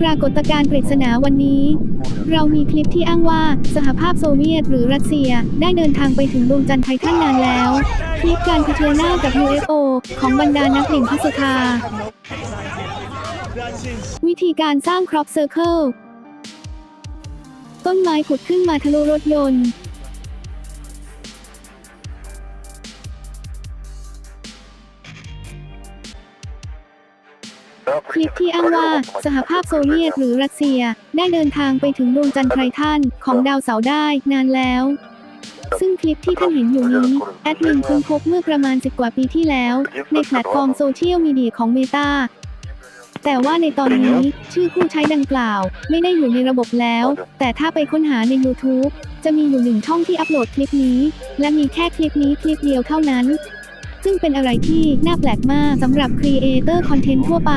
ปรากฏการณ์ปริศนาวันนี้ เรามีคลิปที่อ้างว่าสหภาพโซเวียตหรือรัสเซียได้เดินทางไปถึงดวงจันทร์ไททันนานแล้ว คลิปการเผชิญหน้ากับ UFO ของบรรดานักดิ่งพัสธาวิธีการสร้างครอปเซอร์เคิลต้นไม้ผุดขึ้นมาทะลุรถยนต์ คลิปที่อ้างว่าสหภาพโซเวียตหรือรัสเซีย ได้เดินทางไปถึงดวงจันทร์ไททันของดาวเสาร์ได้นานแล้ว ซึ่งคลิปที่ท่านเห็นอยู่นี้ แอดมินค้นพบเมื่อประมาณ 10 กว่าปีที่แล้ว ในแพลตฟอร์มโซเชียลมีเดียของ Meta แต่ว่าในตอนนี้ชื่อผู้ใช้ดังกล่าว ไม่ได้อยู่ในระบบแล้ว แต่ถ้าไปค้นหาใน YouTube จะมีอยู่หนึ่งช่องที่อัปโหลดคลิปนี้ และมีแค่คลิปนี้คลิปเดียวเท่านั้น ซึ่งเป็นอะไรที่น่าแปลกมากสำหรับครีเอเตอร์คอนเทนต์ทั่วไป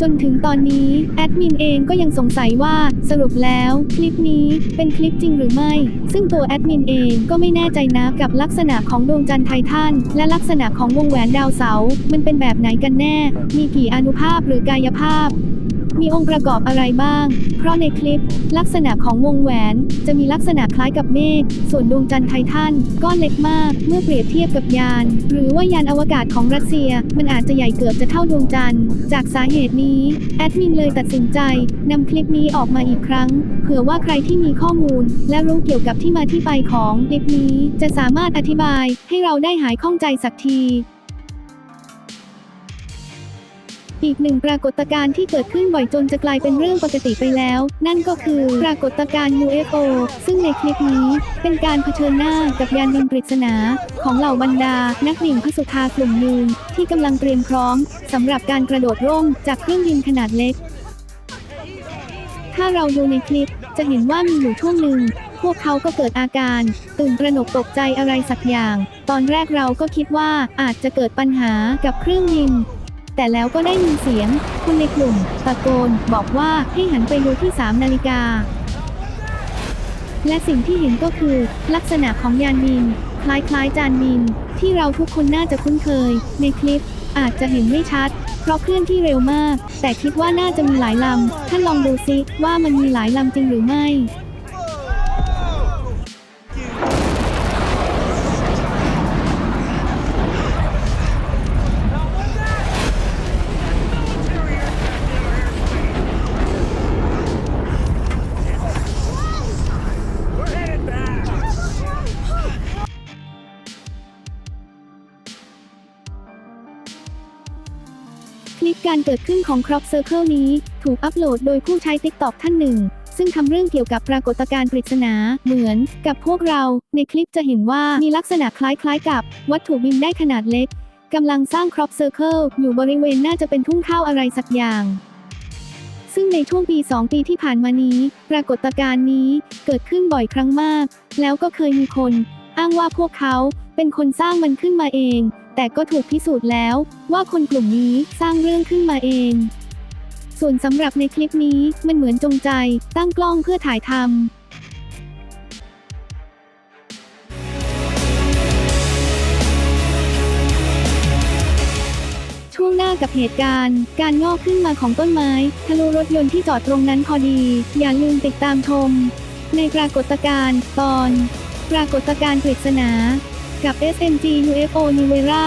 จนถึงตอนนี้แอดมินเองก็ยังสงสัยว่าสรุปแล้ว คลิปนี้เป็นคลิปจริงหรือไม่ ซึ่งตัวแอดมินเองก็ไม่แน่ใจนะกับลักษณะของดวงจันทร์ไททันและลักษณะของวงแหวนดาวเสาร์มันเป็นแบบไหนกันแน่ มีกี่อนุภาพหรือกายภาพ มีองค์ประกอบอะไรบ้าง เพราะในคลิป ลักษณะของวงแหวน จะมีลักษณะคล้ายกับเมฆ ส่วนดวงจันทร์ไททันก็เล็กมาก เมื่อเปรียบเทียบกับยาน หรือว่ายานอวกาศของรัสเซีย มันอาจจะใหญ่เกือบจะเท่าดวงจันทร์ จากสาเหตุนี้ แอดมินเลยตัดสินใจนำคลิปนี้ออกมาอีกครั้ง เผื่อว่าใครที่มีข้อมูล และรู้เกี่ยวกับที่มาที่ไปของคลิปนี้ จะสามารถอธิบายให้เราได้หายข้องใจสักที อีกหนึ่งปรากฏการณ์ที่เกิดขึ้นบ่อยจนจะกลายเป็นเรื่องปกติไปแล้ว นั่นก็คือปรากฏการณ์ UFO ซึ่งในคลิปนี้เป็นการเผชิญหน้ากับยานบินปริศนา ของเหล่าบรรดา นักดิ่งพสุธากลุ่มหนึ่งที่กำลังเตรียมพร้อมสำหรับการกระโดดร่มจากเครื่องบินขนาดเล็ก ถ้าเราดูในคลิปจะเห็นว่ามีอยู่ช่วงหนึ่งพวกเขาก็เกิดอาการ ตื่นตระหนกตกใจอะไรสักอย่าง ตอนแรกเราก็คิดว่าอาจจะเกิดปัญหากับเครื่องบิน แต่แล้วก็ได้ยินเสียง คนในกลุ่ม ตะโกน บอกว่าให้หันไปดูที่ 3 นาฬิกา และสิ่งที่เห็นก็คือ ลักษณะของยานบิน คล้ายๆ จานบิน ที่เราทุกคนน่าจะคุ้นเคย ในคลิปอาจจะเห็นไม่ชัด เพราะเคลื่อนที่เร็วมาก แต่คิดว่าน่าจะมีหลายลำท่านลองดูซิว่ามันมีหลายลำจริงหรือไม่ ลิปการเกิดขึ้นของ Crop Circle นี้ ถูกอัปโหลดโดยผู้ใช้ TikTok ท่านหนึ่ง ซึ่งทำเรื่องเกี่ยวกับปรากฏการณ์ปริศนา เหมือนกับพวกเรา ในคลิปจะเห็นว่ามีลักษณะคล้ายๆ กับ วัตถุบินได้ขนาดเล็กกำลังสร้าง Crop Circle อยู่บริเวณน่าจะเป็นทุ่งข้าวอะไรสักอย่างซึ่งในช่วงปี 2 ปีที่ผ่านมานี้ ปรากฏการณ์นี้เกิดขึ้นบ่อยครั้งมาก แล้วก็เคยมีคน อ้างว่าพวกเขาเป็นคนสร้างมันขึ้นมาเอง แต่ก็ถูกพิสูจน์แล้ว ว่าคนกลุ่มนี้สร้างเรื่องขึ้นมาเอง ส่วนสำหรับในคลิปนี้มันเหมือนจงใจ ตั้งกล้องเพื่อถ่ายทำช่วงหน้ากับเหตุการณ์ การงอกขึ้นมาของต้นไม้ ทะลุรถยนต์ที่จอดตรงนั้นพอดี อย่าลืมติดตามชม ในปรากฏการณ์ตอน ปรากฏการณ์ปริศนา กับ SMG UFO n i v e r a